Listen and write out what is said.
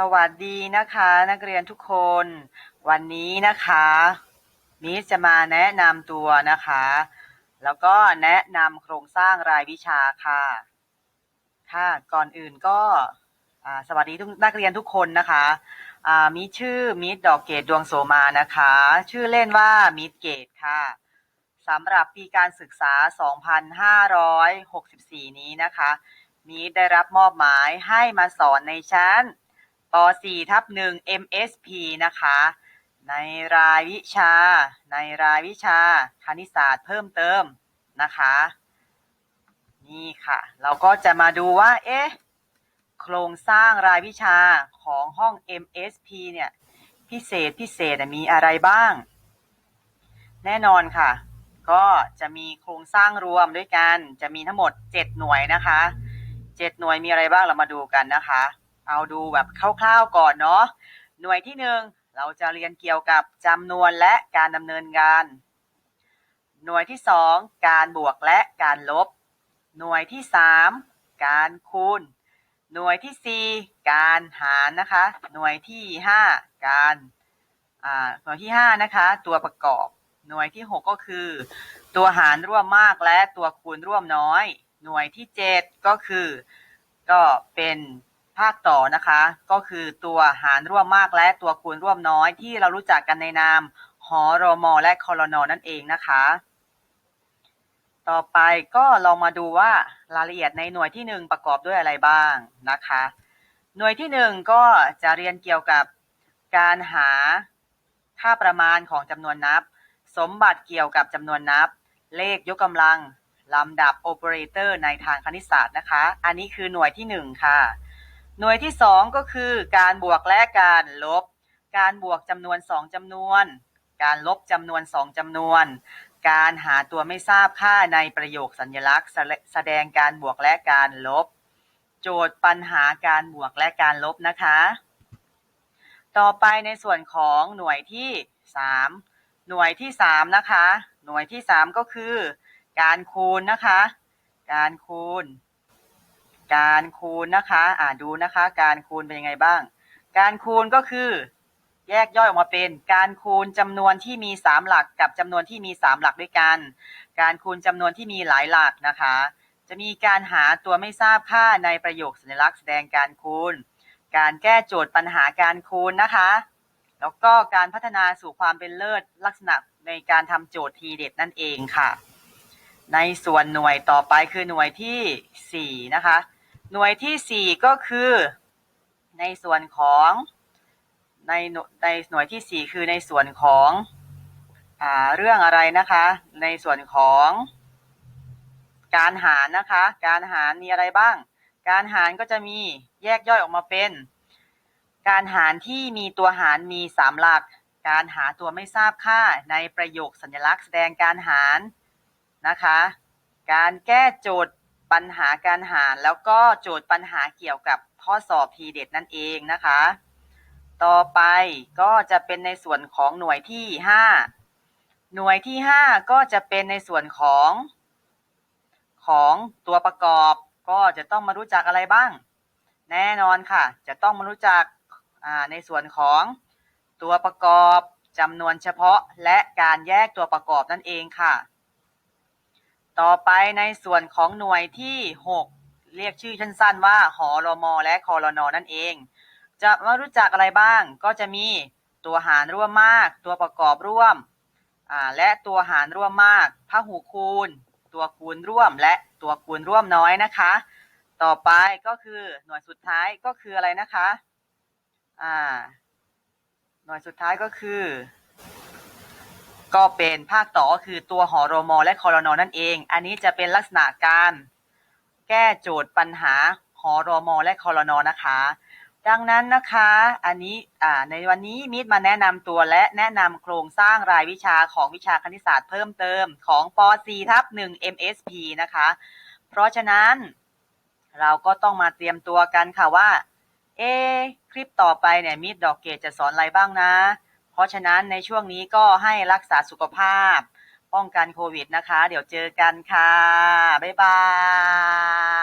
สวัสดีนะคะนักเรียนทุกคน วันนี้นะคะมิสจะมาแนะนำตัวนะคะ แล้วก็แนะนำโครงสร้างรายวิชาค่ะ ค่ะก่อนอื่นก็สวัสดีทุกนักเรียนทุกคนนะคะมิสชื่อมิสดอกเกตดวงโสมานะคะ ชื่อเล่นว่ามิสเกตค่ะสำหรับปีการศึกษา 2564 นี้นะคะมีได้รับมอบหมายให้มาสอนในชั้น ป .4 ทับ1 MSP นะคะ ในรายวิชา ในรายวิชาคณิตศาสตร์เพิ่มเติมนะคะ นี่ค่ะ เราก็จะมาดูว่า เอ๊ะ โครงสร้างรายวิชาของห้อง MSP เนี่ย พิเศษพิเศษมีอะไรบ้าง แน่นอนค่ะ ก็จะมีโครงสร้างรวมด้วยกัน จะมีทั้งหมด 7 หน่วยนะคะ 7 หน่วยมีอะไรบ้างเรามาดูกันนะคะ เอาดูแบบคร่าวๆก่อนเนาะหน่วยที่หนึ่งเราจะเรียนเกี่ยวกับจำนวนและการดำเนินงาน หน่วยที่สองการบวกและการลบ หน่วยที่สามการคูณ หน่วยที่สี่การหารนะคะ หน่วยที่ห้าการอ่าหน่วยที่ห้านะคะ ตัวประกอบ หน่วยที่หกก็คือ ตัวหารร่วมมากและตัวคูณร่วมน้อย หน่วยที่เจ็ดก็คือ ก็เป็น ภาคต่อนะคะ ก็คือตัวหารร่วมมากและตัวคูณร่วมน้อยที่เรารู้จักกันในนาม หอรมอและคอรนนั่นเองนะคะ ต่อไปก็ลองมาดูว่ารายละเอียดในหน่วยที่หนึ่งประกอบด้วยอะไรบ้างนะคะ หน่วยที่หนึ่งก็จะเรียนเกี่ยวกับการหาค่าประมาณของจำนวนนับ สมบัติเกี่ยวกับจำนวนนับ เลขยกกำลังลำดับโอเปอเรเตอร์ในทางคณิตศาสตร์นะคะ อันนี้คือหน่วยที่หนึ่งค่ะ หน่วยที่สองก็คือการบวกและการลบ การบวกจำนวนสองจำนวน การลบจำนวนสองจำนวน การหาตัวไม่ทราบค่าในประโยคสัญลักษณ์ แสแสดงการบวกและการลบ โจทย์ปัญหาการบวกและการลบนะคะ ต่อไปในส่วนของหน่วยที่3หน่วยที่3นะคะ หน่วยที่3ก็คือ การคูณนะคะ การคูณ การคูณนะคะ อ่าดูนะคะ การคูณเป็นยังไงบ้าง การคูณก็คือ แยกย่อยออกมาเป็น การคูณจำนวนที่มี 3 หลักกับจำนวนที่มี 3 หลักด้วยกัน การคูณจำนวนที่มีหลายหลักนะคะ จะมีการหาตัวไม่ทราบค่าในประโยคสัญลักษณ์แสดงการคูณ การแก้โจทย์ปัญหาการคูณนะคะ แล้วก็การพัฒนาสู่ความเป็นเลิศลักษณะในการทำโจทย์ทีเด็ดนั่นเองค่ะ ในส่วนหน่วยต่อไปคือหน่วยที่ 4 นะคะ หน่วยที่ 4 ก็คือในส่วนของในในหน่วยที่ 4 คือในส่วนของอเรื่องอะไรนะคะ ในส่วนของการหารนะคะ การหารมีอะไรบ้าง การหารก็จะมีแยกย่อยออกมาเป็น การหารที่มีตัวหารมี 3 หลัก การหาตัวไม่ทราบค่าในประโยคสัญลักษณ์แสดงการหารนะคะ การแก้โจทย์ ปัญหาการหาร แล้วก็โจทย์ปัญหาเกี่ยวกับข้อสอบทีเด็ดนั่นเองนะคะ ต่อไปก็จะเป็นในส่วนของหน่วยที่ 5 หน่วยที่ 5 ก็จะเป็นในส่วนของ ของตัวประกอบ ก็จะต้องมารู้จักอะไรบ้าง แน่นอนค่ะ จะต้องมารู้จักในส่วนของตัวประกอบจำนวนเฉพาะและการแยกตัวประกอบนั่นเองค่ะ ต่อไปในส่วนของหน่วยที่ 6 เรียกชื่อสั้นๆว่าหอรมและคอรนนั่นเอง จะมารู้จักอะไรบ้างก็จะมีตัวหารร่วมมาก ตัวประกอบร่วมและตัวหารร่วมมากพหูคูณ ตัวคูณร่วมและตัวคูณร่วมน้อยนะคะ ต่อไปก็คือหน่วยสุดท้ายก็คืออะไรนะคะหน่วยสุดท้ายก็คือ ก็เป็นภาคต่อก็คือตัวหอรมและคอรนอนั่นเอง อันนี้จะเป็นลักษณะการแก้โจทย์ปัญหาหอรมและคอรนอนะคะ ดังนั้นนะคะ อันนี้ในวันนี้มิตรมาแนะนำตัวและแนะนำโครงสร้างรายวิชาของวิชาคณิตศาสตร์เพิ่มเติมของป .4 ทับ1 MSP นะคะ เพราะฉะนั้นเราก็ต้องมาเตรียมตัวกันค่ะว่า เอคลิปต่อไปเนี่ยมิดดอกเกตจะสอนอะไรบ้างนะ เพราะฉะนั้นในช่วงนี้ก็ให้รักษาสุขภาพ ป้องกันโควิดนะคะ เดี๋ยวเจอกันค่ะ บ๊ายบาย